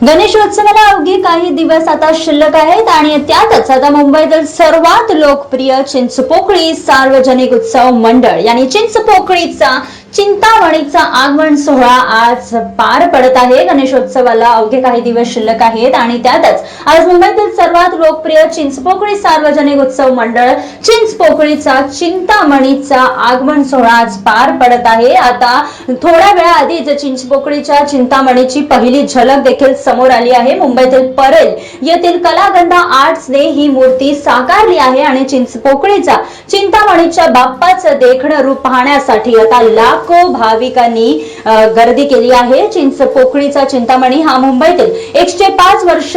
गणेशोत्सवाला अवघे काही दिवस आता शिल्लक आहेत आणि त्यातच आता मुंबईतील सर्वात लोकप्रिय चिंचपोकळी सार्वजनिक उत्सव मंडळ यांनी चिंचपोकळीचा चिंतामणीचा आगमन सोहळा आज पार पडत आहे. गणेशोत्सवाला अवघे काही दिवस शिल्लक आहेत आणि त्यातच आज मुंबईतील सर्वात लोकप्रिय चिंचपोकळी सार्वजनिक उत्सव मंडळ चिंचपोकळीचा चिंतामणीचा आगमन सोहळा आज पार पडत आहे. आता थोड्या वेळाआधीच चिंचपोकळीच्या चिंतामणीची पहिली झलक देखील समोर आली आहे. मुंबईतील परेल येथील कलागंधा आर्ट्सने ही मूर्ती साकारली आहे आणि चिंचपोकळीचा चिंतामणीच्या बाप्पाचं देखणं रूप पाहण्यासाठी आता लाख भाविकांनी गर्दी केली आहे. चिंच पोकळीचा चिंतामणी हा मुंबईतील एकशे पाच वर्ष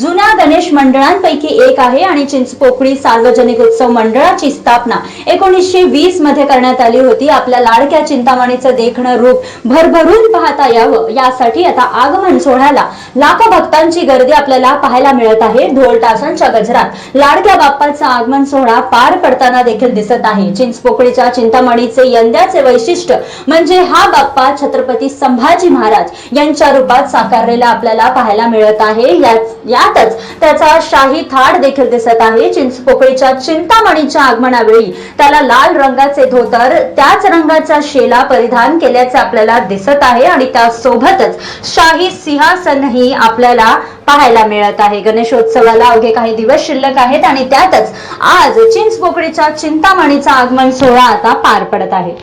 जुन्या गणेश मंडळांपैकी एक आहे आणि चिंचपोकळी सार्वजनिक उत्सव मंडळाची स्थापना एकोणीसशे वीसमध्ये करण्यात आली होती. आपल्या लाडक्या चिंतामणीचं देखणं रूप भरभरून पाहता यावं. यासाठी आता आगमन सोहळ्याला लाखो भक्तांची गर्दी आपल्याला पाहायला मिळत आहे. ढोल तासांच्या गजरात लाडक्या बाप्पाचा आगमन सोहळा पार पडताना देखील दिसत आहे. चिंचपोकळीच्या चिंतामणीचे यंदाचे वैशिष्ट्य म्हणजे हा बाप्पा छत्रपती संभाजी महाराज यांच्या रूपात साकारलेला आपल्याला पाहायला मिळत आहे. यातच त्याचा शाही थाट देखील दिसत आहे. चिंचपोकळीच्या चिंतामणीच्या आगमनावेळी त्याला लाल रंगाचे धोतर त्याच रंगाचा शेला परिधान केल्याचे आपल्याला दिसत आहे आणि त्यासोबतच शाही सिंहासनही आपल्याला पाहायला मिळत आहे. गणेशोत्सवाला अवघे काही दिवस शिल्लक आहेत आणि त्यातच आज चिंचपोकळीच्या चिंतामणीचा आगमन सोहळा आता पार पडत आहे.